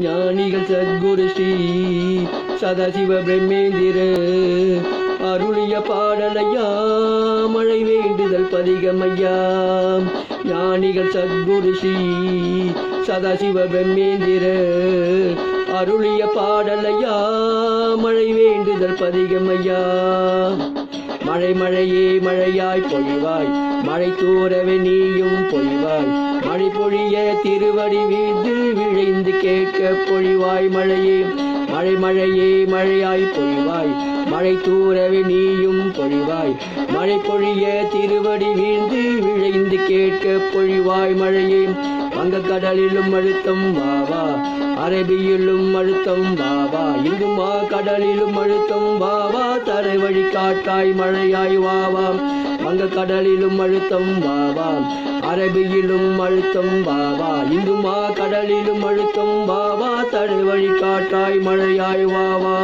ஞானிகள் சத்குரு ஸ்ரீ சதாசிவ பிரம்மேந்திர அருளிய பாடலையா மழை வேண்டுதல் பதிகமையா ஞானிகள் சத்குரு ஸ்ரீ சதாசிவ பிரம்மேந்திர அருளிய பாடலையா மழை வேண்டுதல் பதிகமையா. மழை மழையே மழையாய் பொழிவாய். மழை தூரவே நீயும் பொழிவாய். மழை பொழிய திருவடி வீந்து விழைந்து கேட்க பொழிவாய் மழையே. மழை மழையே மழையாய் பொழிவாய். மழை தூரவே நீயும் பொழிவாய். மழை பொழிய திருவடி வீழ்ந்து விழைந்து கேட்க பொழிவாய் மழையே. வங்கக்கடலிலும் அழுத்தம் வாவா அரபியிலும் அழுத்தம் வாவா இங்கும் வா கடலிலும் அழுத்தம் வாவா தரை வழி காட்டாய் மழையாய் வாவா வங்கக்கடலிலும் அழுத்தம் வாவா அரபியிலும் அழுத்தம் வாவா இங்கும் வா கடலிலும் அழுத்தம் வாவா தரை வழி காட்டாய் மழையாய் வாவா